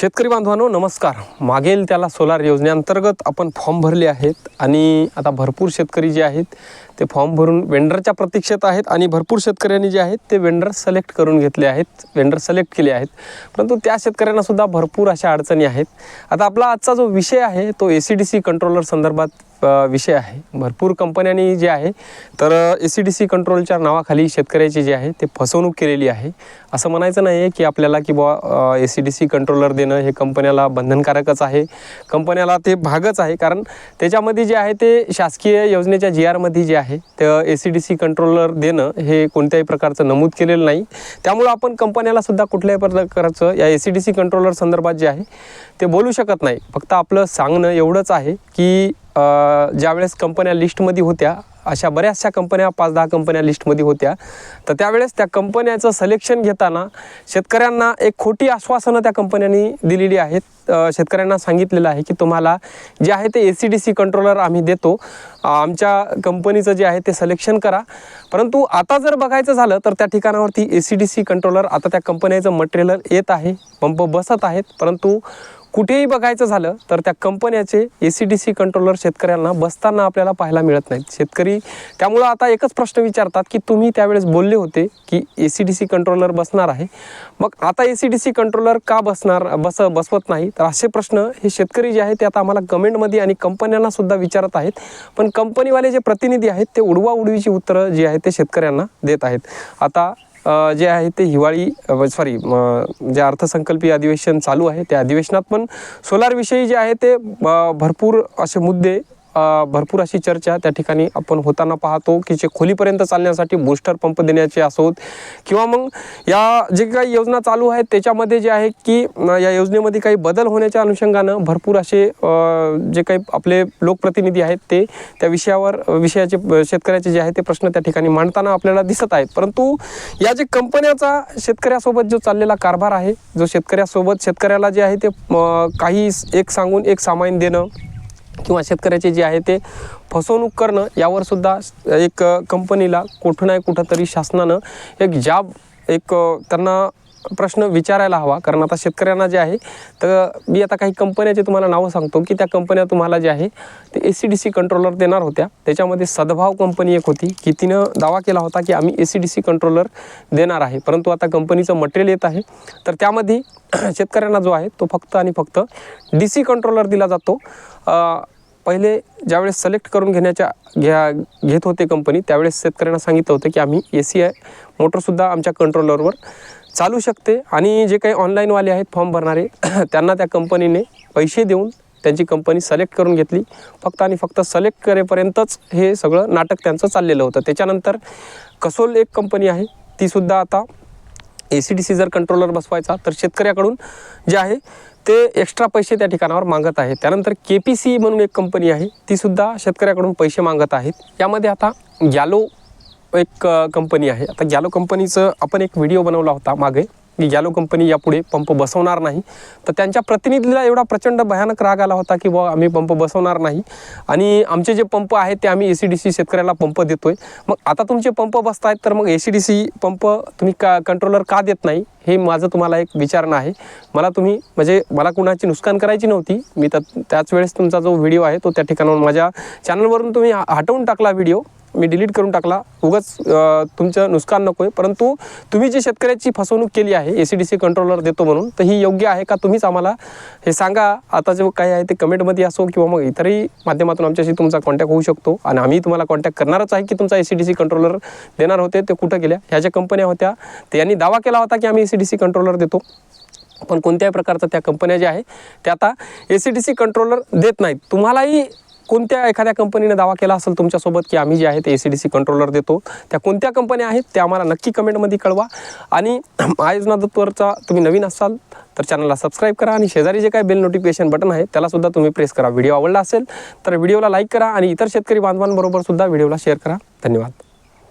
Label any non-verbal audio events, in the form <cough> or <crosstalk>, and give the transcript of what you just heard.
शेतकरी बांधवांनो नमस्कार. मागेल त्याला सोलार योजनेअंतर्गत आपण फॉर्म भरले आहेत आणि आता भरपूर शेतकरी जे आहेत ते फॉर्म भरून वेंडरच्या प्रतीक्षेत आहेत आणि भरपूर शेतकऱ्यांनी जे आहेत ते वेंडर सिलेक्ट करून घेतले आहेत वेंडर सिलेक्ट केले आहेत. परंतु त्या शेतकऱ्यांनासुद्धा भरपूर अशा अडचणी आहेत. आता आपला आजचा जो विषय आहे तो A C D C controller संदर्भात विषय आहे. भरपूर कंपन्यांनी जे आहे तर ए सी डी सी कंट्रोलच्या नावाखाली शेतकऱ्याची जी आहे ते फसवणूक केलेली आहे. असं म्हणायचं नाही आहे की आपल्याला की बुवा A C D C controller देणं हे कंपन्याला बंधनकारकच आहे. कंपन्याला ते भागच आहे. कारण त्याच्यामध्ये जे आहे ते शासकीय योजनेच्या जी आरमध्ये जे आहे तर A C D C controller देणं हे कोणत्याही प्रकारचं नमूद केलेलं नाही. त्यामुळं आपण कंपन्याला सुद्धा कुठल्याही प्रकारचं या A C D C controller संदर्भात जे आहे ते बोलू शकत नाही. फक्त आपलं सांगणं एवढंच आहे की ज्यावेळेस कंपन्या लिस्टमध्ये होत्या अशा बऱ्याचशा कंपन्या पाच दहा कंपन्या लिस्टमध्ये होत्या तर त्यावेळेस त्या कंपन्याचं सलेक्शन घेताना शेतकऱ्यांना एक खोटी आश्वासनं त्या कंपन्यांनी दिलेली आहेत. शेतकऱ्यांना सांगितलेलं आहे की तुम्हाला जे आहे ते A C D C controller आम्ही देतो. आमच्या कंपनीचं जे आहे ते सलेक्शन करा. परंतु आता जर बघायचं झालं तर त्या ठिकाणावरती A C D C controller आता त्या कंपन्याचं मटेरियल येत आहे पंप बसत आहेत परंतु कुठेही बघायचं झालं तर त्या कंपन्याचे A C D C controller शेतकऱ्यांना बसताना आपल्याला पाहायला मिळत नाहीत. शेतकरी त्यामुळं आता एकच प्रश्न विचारतात की तुम्ही त्यावेळेस बोलले होते की A C D C controller बसणार आहे. मग आता A C D C controller का बसणार बस बसवत नाही? तर असे प्रश्न हे शेतकरी जे आहेत ते आता आम्हाला कमेंटमध्ये आणि कंपन्यांना सुद्धा विचारत आहेत. पण कंपनीवाले जे प्रतिनिधी आहेत ते उडवा उडवीची उत्तरं जी आहेत ते शेतकऱ्यांना देत आहेत. आता जे आहे ते हिवाळी सॉरी जे अर्थसंकल्पीय अधिवेशन चालू आहे त्या अधिवेशनात पण सोलारविषयी जे आहे ते भरपूर असे मुद्दे भरपूर अशी चर्चा त्या ठिकाणी आपण होताना पाहतो की जे खोलीपर्यंत चालण्यासाठी बूस्टर पंप देण्याचे असोत किंवा मग या जे काही योजना चालू आहेत त्याच्यामध्ये जे आहे की या योजनेमध्ये काही बदल होण्याच्या अनुषंगानं भरपूर असे जे काही आपले लोकप्रतिनिधी आहेत ते त्या विषयावर विषयाचे शेतकऱ्याचे जे आहे ते प्रश्न त्या ठिकाणी मांडताना आपल्याला दिसत आहेत. परंतु या जे कंपन्याचा शेतकऱ्यासोबत जो चाललेला कारभार आहे जो शेतकऱ्यासोबत शेतकऱ्याला जे आहे ते काही एक सांगून एक सामायन देणं किंवा शेतकऱ्याचे जे आहे ते फसवणूक करणं यावर सुद्धा एक कंपनीला कुठं नाही कुठं तरी शासनानं एक जाब एक त्यांना प्रश्न विचारायला हवा. कारण आता शेतकऱ्यांना जे आहे तर मी आता काही कंपन्याचे तुम्हाला नावं सांगतो की त्या कंपन्या तुम्हाला जे आहे ते A C D C controller देणार होत्या. त्याच्यामध्ये सद्भाव कंपनी एक होती की तिनं दावा केला होता की आम्ही A C D C controller देणार आहे. परंतु आता कंपनीचं मटेरियल येत आहे. तर त्यामध्ये <clears throat> शेतकऱ्यांना जो आहे तो फक्त आणि फक्त डी सी कंट्रोलर दिला जातो. पहिले ज्यावेळेस सिलेक्ट करून घेण्याच्या घ्या घेत होते कंपनी त्यावेळेस शेतकऱ्यांना सांगितलं होतं की आम्ही ए सी आय मोटरसुद्धा आमच्या कंट्रोलरवर चालू शकते आणि जे काही ऑनलाईनवाले आहेत फॉर्म भरणारे <clears throat> त्यांना त्या कंपनीने पैसे देऊन त्यांची कंपनी सलेक्ट करून घेतली. फक्त आणि फक्त सिलेक्ट करेपर्यंतच हे सगळं नाटक त्यांचं चाललेलं होतं. त्याच्यानंतर कसोल एक कंपनी आहे तीसुद्धा आता ए सी डी सी जर कंट्रोलर बसवायचा तर शेतकऱ्याकडून जे आहे ते एक्स्ट्रा पैसे त्या ठिकाणावर मागत आहे. त्यानंतर के पी सी म्हणून एक कंपनी आहे तीसुद्धा शेतकऱ्याकडून पैसे मागत आहेत. यामध्ये आता गॅलो एक कंपनी आहे. आता गॅलो कंपनीचं आपण एक व्हिडिओ बनवला होता मागे की गॅलो कंपनी यापुढे पंप बसवणार नाही. तर त्यांच्या प्रतिनिधीला एवढा प्रचंड भयानक राग आला होता की बुवा आम्ही पंप बसवणार नाही. आणि आमचे जे पंप आहेत ते आम्ही ए सी डी सी शेतकऱ्याला पंप देतोय. मग आता तुमचे पंप बसत आहेत तर मग A C D C pump तुम्ही का कंट्रोलर का देत नाही? हे माझं तुम्हाला एक विचारणं आहे. मला तुम्ही म्हणजे मला कुणाची नुकसान करायची नव्हती. मी तर त्याच वेळेस तुमचा जो व्हिडिओ आहे तो त्या ठिकाणाहून माझ्या चॅनलवरून तुम्ही हटवून टाकला व्हिडिओ मी डिलीट करून टाकला. उगाच तुमचं नुकसान नको आहे परंतु तुम्ही जी शेतकऱ्याची फसवणूक केली आहे A C D C controller देतो म्हणून तर ही योग्य आहे का तुम्हीच आम्हाला हे सांगा. आता जे काही आहे ते कमेंटमध्ये असो किंवा मग इतरही माध्यमातून आमच्याशी तुमचा कॉन्टॅक्ट होऊ शकतो. आणि आम्ही तुम्हाला कॉन्टॅक्ट करणारच आहे की तुमचा A C D C controller देणार होते ते कुठं गेल्या? ह्या ज्या कंपन्या होत्या ते यांनी दावा केला होता की आम्ही A C D C controller देतो. पण कोणत्याही प्रकारचं त्या कंपन्या ज्या आहे त्या आता A C D C controller देत नाहीत. तुम्हालाही कोणत्या एखाद्या कंपनीने दावा केला असेल तुमच्यासोबत की आम्ही जे आहे ते A C D C controller देतो त्या कोणत्या कंपन्या आहेत त्या आम्हाला नक्की कमेंटमध्ये कळवा. आणि <clears throat> आयोजना दत्तवरचा तुम्ही नवीन असाल तर चॅनलला सबस्क्राईब करा आणि शेजारी जे काय बेल नोटिफिकेशन बटन आहे त्यालासुद्धा तुम्ही प्रेस करा. व्हिडिओ आवडला असेल तर व्हिडिओला लाईक करा आणि इतर शेतकरी बांधवांबरोबर सुद्धा व्हिडिओला शेअर करा. धन्यवाद.